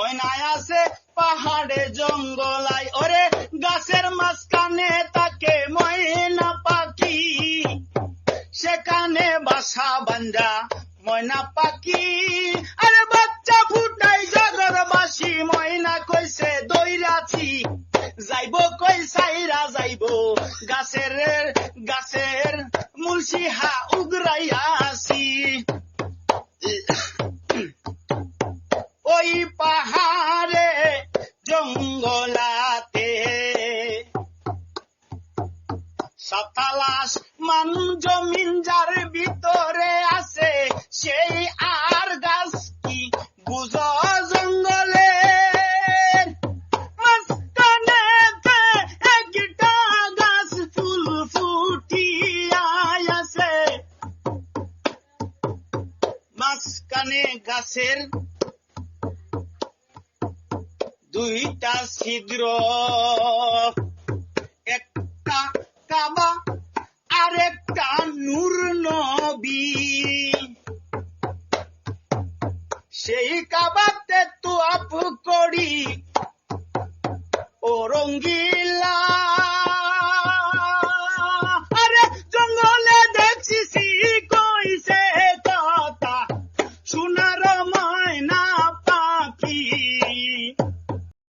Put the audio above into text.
ময়নায় আছে পাহাড়ে জঙ্গলাই ওরে গাছের মাঝখানে তাকে ময়না পাখি। সেখানে বাসা বান্ধা ময়না পাখি। আরে বাচ্চা ফুটাই জগর বাসি ময়না কইছে দইরাছি যাইব কই সাইরা যাইব গাছের গাছের মুলসি হা উগরাইয়া সাতালাস মান জমিন যার ভিতরে আছে, সেই আর গাছ কি? বুঝ জঙ্গলে গাছ ফুল আছে। মাঝখানে গাছের দুইটা ছিদ্র। সেই কাবাতে তো আপ করি। ও রঙ্গিলা